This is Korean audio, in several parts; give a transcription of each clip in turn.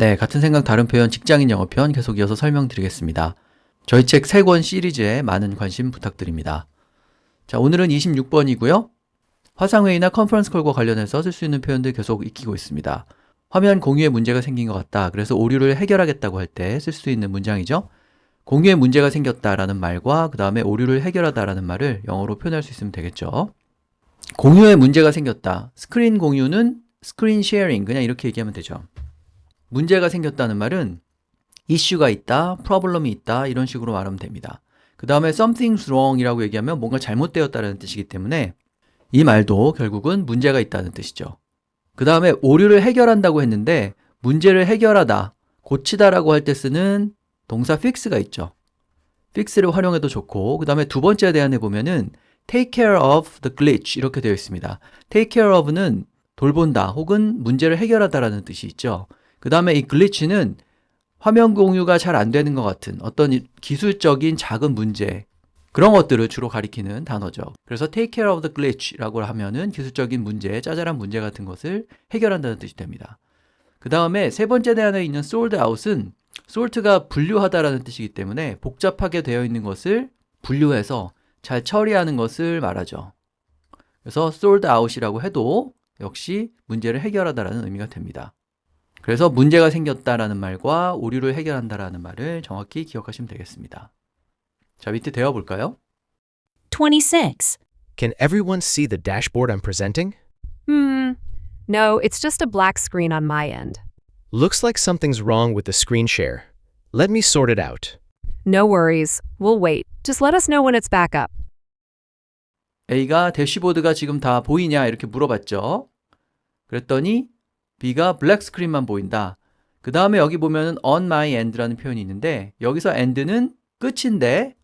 네, 같은 생각 다른 표현 직장인 영어 편 계속 이어서 설명드리겠습니다. 저희 책세권 시리즈에 많은 관심 부탁드립니다. 자, 오늘은 26번이고요. 화상회의나 컨퍼런스 콜과 관련해서 쓸 수 있는 표현들 계속 익히고 있습니다. 화면 공유에 문제가 생긴 것 같다. 그래서 오류를 해결하겠다고 할 때 쓸 수 있는 문장이죠. 공유에 문제가 생겼다라는 말과 그 다음에 오류를 해결하다라는 말을 영어로 표현할 수 있으면 되겠죠. 공유에 문제가 생겼다. 스크린 공유는 스크린 쉐어링 그냥 이렇게 얘기하면 되죠. 문제가 생겼다는 말은 이슈가 있다, 프로블럼이 있다 이런 식으로 말하면 됩니다. 그 다음에 something's wrong이라고 얘기하면 뭔가 잘못되었다는 뜻이기 때문에 이 말도 결국은 문제가 있다는 뜻이죠. 그 다음에 오류를 해결한다고 했는데 문제를 해결하다, 고치다라고 할 때 쓰는 동사 fix가 있죠. fix를 활용해도 좋고 그 다음에 두 번째 대안에 보면은 take care of the glitch 이렇게 되어 있습니다. take care of는 돌본다 혹은 문제를 해결하다라는 뜻이 있죠. 그 다음에 이 glitch는 화면 공유가 잘 안 되는 것 같은 어떤 기술적인 작은 문제 그런 것들을 주로 가리키는 단어죠. 그래서 take care of the glitch라고 하면은 기술적인 문제, 짜잘한 문제 같은 것을 해결한다는 뜻이 됩니다. 그 다음에 세 번째 대안에 있는 sort out은 sort가 분류하다라는 뜻이기 때문에 복잡하게 되어 있는 것을 분류해서 잘 처리하는 것을 말하죠. 그래서 sort out이라고 해도 역시 문제를 해결하다라는 의미가 됩니다. 그래서 문제가 생겼다라는 말과 오류를 해결한다라는 말을 정확히 기억하시면 되겠습니다. 자, 밑에 대화 볼까요? 26. Can everyone see the dashboard I'm presenting? Hmm. No, it's just a black screen on my end. Looks like something's wrong with the screen share. Let me sort it out. No worries. We'll wait. Just let us know when it's back up. A가 대시보드가 지금 다 보이냐 이렇게 물어봤죠. 그랬더니 B가 블랙 스크린만 보인다. 그 다음에 여기 보면은 on my end라는 표현이 있는데 여기서 end는 끝인데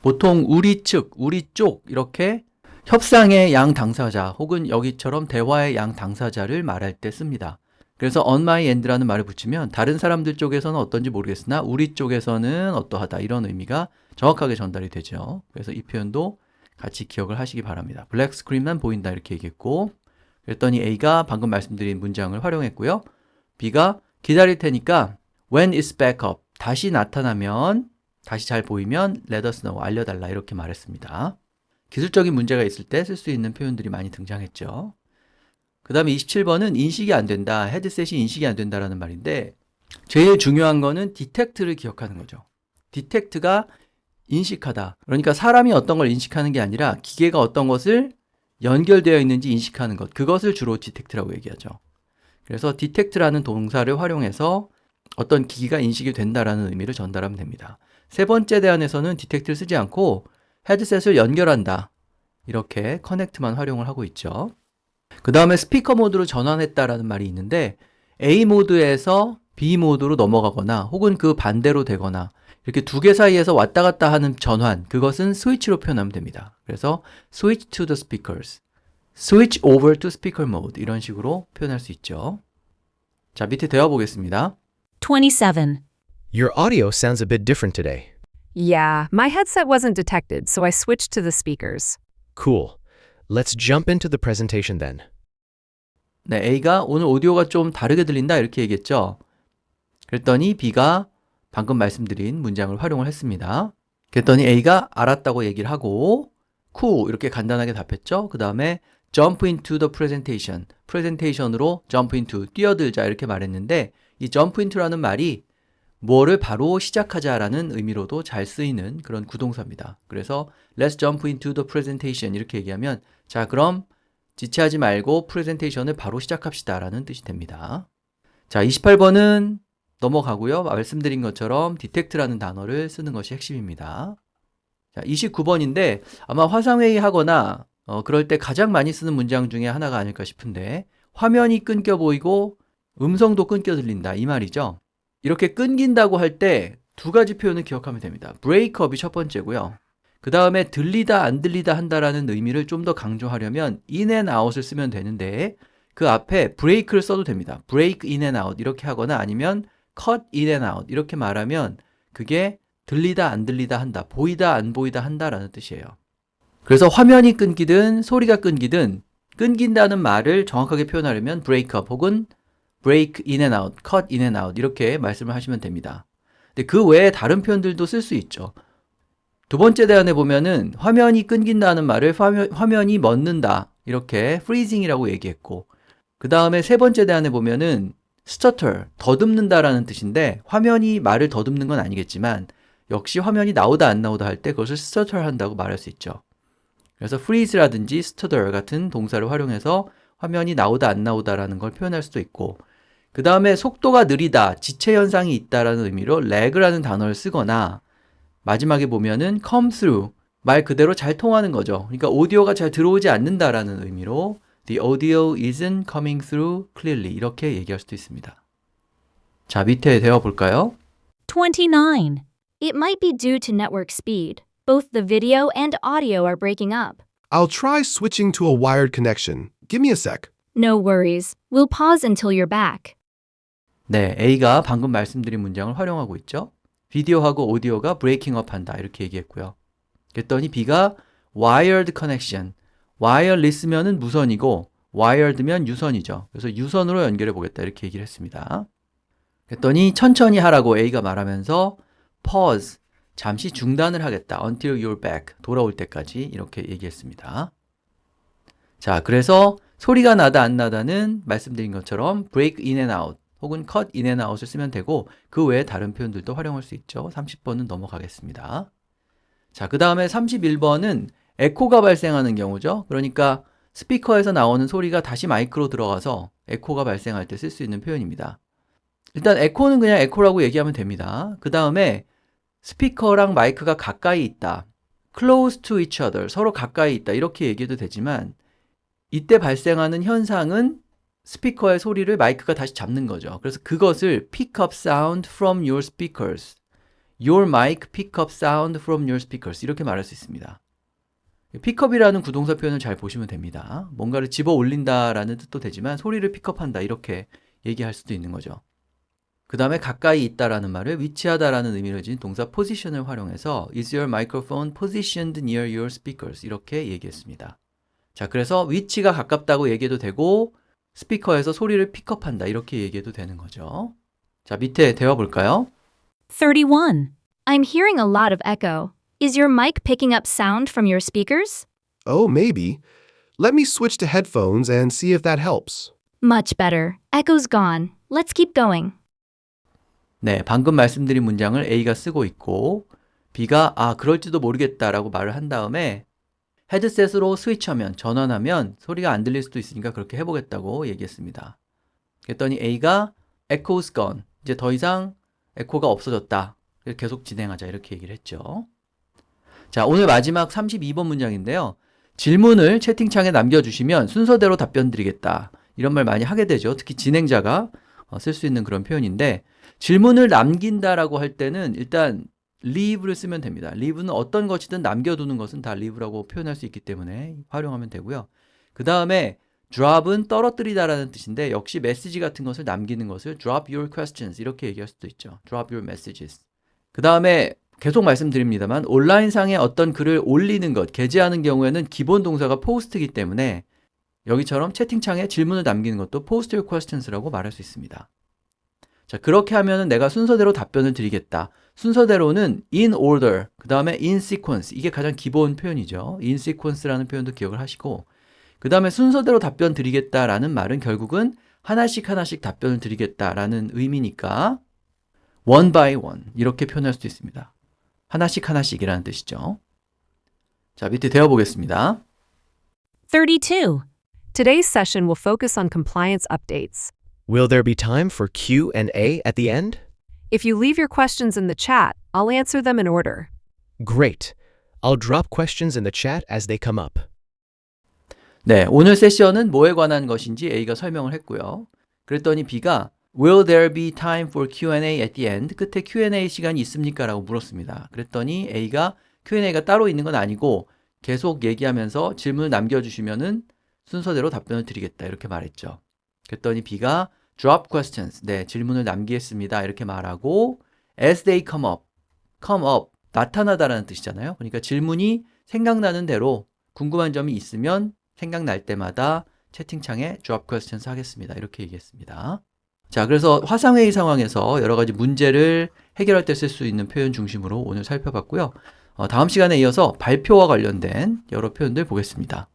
보통 우리 측, 우리 쪽 이렇게 협상의 양 당사자 혹은 여기처럼 대화의 양 당사자를 말할 때 씁니다. 그래서 on my end라는 말을 붙이면 다른 사람들 쪽에서는 어떤지 모르겠으나 우리 쪽에서는 어떠하다 이런 의미가 정확하게 전달이 되죠. 그래서 이 표현도 같이 기억을 하시기 바랍니다. 블랙 스크린만 보인다 이렇게 얘기했고 그랬더니 A가 방금 말씀드린 문장을 활용했고요. B가 기다릴 테니까 when it's back up 다시 나타나면 다시 잘 보이면 let us know 알려달라 이렇게 말했습니다. 기술적인 문제가 있을 때 쓸 수 있는 표현들이 많이 등장했죠. 그 다음에 27번은 인식이 안 된다. 헤드셋이 인식이 안 된다라는 말인데 제일 중요한 거는 디텍트를 기억하는 거죠. 디텍트가 인식하다. 그러니까 사람이 어떤 걸 인식하는 게 아니라 기계가 어떤 것을 연결되어 있는지 인식하는 것. 그것을 주로 디텍트라고 얘기하죠. 그래서 디텍트라는 동사를 활용해서 어떤 기기가 인식이 된다라는 의미를 전달하면 됩니다. 세 번째 대안에서는 디텍트를 쓰지 않고 헤드셋을 연결한다. 이렇게 커넥트만 활용을 하고 있죠. 그 다음에 스피커 모드로 전환했다라는 말이 있는데 A 모드에서 B 모드로 넘어가거나 혹은 그 반대로 되거나 이렇게 두 개 사이에서 왔다 갔다 하는 전환, 그것은 스위치로 표현하면 됩니다. 그래서 switch to the speakers, switch over to speaker mode 이런 식으로 표현할 수 있죠. 자, 밑에 대화 보겠습니다. 27. Your audio sounds a bit different today. Yeah, my headset wasn't detected, so I switched to the speakers. Cool. Let's jump into the presentation then. 네, A가 오늘 오디오가 좀 다르게 들린다 이렇게 얘기했죠. 그랬더니 B가 방금 말씀드린 문장을 활용을 했습니다. 그랬더니 A가 알았다고 얘기를 하고 cool 이렇게 간단하게 답했죠. 그 다음에 jump into the presentation, presentation으로 jump into 뛰어들자 이렇게 말했는데 이 jump into라는 말이 뭐를 바로 시작하자라는 의미로도 잘 쓰이는 그런 구동사입니다. 그래서 let's jump into the presentation 이렇게 얘기하면 자 그럼 지체하지 말고 프레젠테이션을 바로 시작합시다라는 뜻이 됩니다. 자, 28번은 넘어가고요. 말씀드린 것처럼 디텍트라는 단어를 쓰는 것이 핵심입니다. 자, 29번인데 아마 화상회의 하거나 어, 그럴 때 가장 많이 쓰는 문장 중에 하나가 아닐까 싶은데 화면이 끊겨 보이고 음성도 끊겨 들린다 이 말이죠. 이렇게 끊긴다고 할 때 두 가지 표현을 기억하면 됩니다. 브레이크업이 첫 번째고요. 그 다음에 들리다 안 들리다 한다라는 의미를 좀 더 강조하려면 in and out을 쓰면 되는데 그 앞에 break를 써도 됩니다. break in and out 이렇게 하거나 아니면 cut in and out 이렇게 말하면 그게 들리다 안 들리다 한다, 보이다 안 보이다 한다라는 뜻이에요. 그래서 화면이 끊기든 소리가 끊기든 끊긴다는 말을 정확하게 표현하려면 break up 혹은 break in and out, cut in and out 이렇게 말씀을 하시면 됩니다. 근데 그 외에 다른 표현들도 쓸 수 있죠. 두 번째 대안에 보면은 화면이 끊긴다는 말을 화면, 화면이 멎는다 이렇게 freezing이라고 얘기했고 그 다음에 세 번째 대안에 보면은 stutter, 더듬는다라는 뜻인데 화면이 말을 더듬는 건 아니겠지만 역시 화면이 나오다 안 나오다 할 때 그것을 stutter 한다고 말할 수 있죠. 그래서 freeze라든지 stutter 같은 동사를 활용해서 화면이 나오다 안 나오다라는 걸 표현할 수도 있고 그 다음에 속도가 느리다, 지체 현상이 있다라는 의미로 lag라는 단어를 쓰거나 마지막에 보면은 come through 말 그대로 잘 통하는 거죠. 그러니까 오디오가 잘 들어오지 않는다라는 의미로 the audio isn't coming through clearly 이렇게 얘기할 수도 있습니다. 자, 밑에 대화 볼까요? 29. It might be due to network speed. Both the video and audio are breaking up. I'll try switching to a wired connection. Give me a sec. No worries. We'll pause until you're back. 네, A가 방금 말씀드린 문장을 활용하고 있죠. 비디오하고 오디오가 브레이킹 업 한다 이렇게 얘기했고요. 그랬더니 B가 wired connection, wireless면은 무선이고 wired면 유선이죠. 그래서 유선으로 연결해 보겠다 이렇게 얘기를 했습니다. 그랬더니 천천히 하라고 A가 말하면서 pause, 잠시 중단을 하겠다. until you're back, 돌아올 때까지 이렇게 얘기했습니다. 자, 그래서 소리가 나다 안 나다는 말씀드린 것처럼 break in and out 혹은 cut in and out을 쓰면 되고 그 외에 다른 표현들도 활용할 수 있죠. 30번은 넘어가겠습니다. 자, 그 다음에 31번은 에코가 발생하는 경우죠. 그러니까 스피커에서 나오는 소리가 다시 마이크로 들어가서 에코가 발생할 때 쓸 수 있는 표현입니다. 일단 에코는 그냥 에코라고 얘기하면 됩니다. 그 다음에 스피커랑 마이크가 가까이 있다. close to each other. 서로 가까이 있다. 이렇게 얘기해도 되지만 이때 발생하는 현상은 스피커의 소리를 마이크가 다시 잡는 거죠. 그래서 그것을 pick up sound from your speakers. Your mic pick up sound from your speakers. 이렇게 말할 수 있습니다. 픽업이라는 구동사 표현을 잘 보시면 됩니다. 뭔가를 집어 올린다라는 뜻도 되지만 소리를 픽업한다 이렇게 얘기할 수도 있는 거죠. 그 다음에 가까이 있다라는 말을 위치하다라는 의미를 지닌 동사 position을 활용해서 is your microphone positioned near your speakers 이렇게 얘기했습니다. 자, 그래서 위치가 가깝다고 얘기해도 되고 스피커에서 소리를 픽업한다 이렇게 얘기해도 되는 거죠. 자, 밑에 대화 볼까요? 31. I'm hearing a lot of echo. Is your mic picking up sound from your speakers? Oh, maybe. Let me switch to headphones and see if that helps. Much better. Echo's gone. Let's keep going. 네, 방금 말씀드린 문장을 A가 쓰고 있고 B가 아, 그럴지도 모르겠다라고 말을 한 다음에 헤드셋으로 스위치하면 전환하면 소리가 안 들릴 수도 있으니까 그렇게 해 보겠다고 얘기했습니다. 그랬더니 A가 echo's gone. 이제 더 이상 에코가 없어졌다. 계속 진행하자 이렇게 얘기를 했죠. 자, 오늘 마지막 32번 문장인데요. 질문을 채팅창에 남겨주시면 순서대로 답변 드리겠다. 이런 말 많이 하게 되죠. 특히 진행자가 어, 쓸수 있는 그런 표현인데 질문을 남긴다라고 할 때는 일단 leave를 쓰면 됩니다. leave는 어떤 것이든 남겨두는 것은 다 leave라고 표현할 수 있기 때문에 활용하면 되고요. 그 다음에 drop은 떨어뜨리다라는 뜻인데 역시 메시지 같은 것을 남기는 것을 drop your questions 이렇게 얘기할 수도 있죠. drop your messages. 그 다음에 계속 말씀드립니다만 온라인상에 어떤 글을 올리는 것, 게재하는 경우에는 기본 동사가 post이기 때문에 여기처럼 채팅창에 질문을 남기는 것도 post your questions라고 말할 수 있습니다. 자, 그렇게 하면은 내가 순서대로 답변을 드리겠다. 순서대로는 in order, 그 다음에 in sequence. 이게 가장 기본 표현이죠. in sequence라는 표현도 기억을 하시고, 그 다음에 순서대로 답변 드리겠다라는 말은 결국은 하나씩 하나씩 답변을 드리겠다라는 의미니까 one by one 이렇게 표현할 수도 있습니다. 하나씩 하나씩이라는 뜻이죠. 자, 밑에 대화 보겠습니다. 32. Today's session will focus on compliance updates. Will there be time for Q and A at the end? If you leave your questions in the chat, I'll answer them in order. Great. I'll drop questions in the chat as they come up. 네, 오늘 세션은 뭐에 관한 것인지 A가 설명을 했고요. 그랬더니 B가 Will there be time for Q&A at the end? 끝에 Q&A 시간이 있습니까? 라고 물었습니다. 그랬더니 A가 Q&A가 따로 있는 건 아니고 계속 얘기하면서 질문을 남겨주시면은 순서대로 답변을 드리겠다. 이렇게 말했죠. 그랬더니 B가 drop questions. 네, 질문을 남기겠습니다. 이렇게 말하고 as they come up. come up. 나타나다라는 뜻이잖아요. 그러니까 질문이 생각나는 대로 궁금한 점이 있으면 생각날 때마다 채팅창에 drop questions 하겠습니다. 이렇게 얘기했습니다. 자, 그래서 화상회의 상황에서 여러 가지 문제를 해결할 때 쓸 수 있는 표현 중심으로 오늘 살펴봤고요. 어, 다음 시간에 이어서 발표와 관련된 여러 표현들 보겠습니다.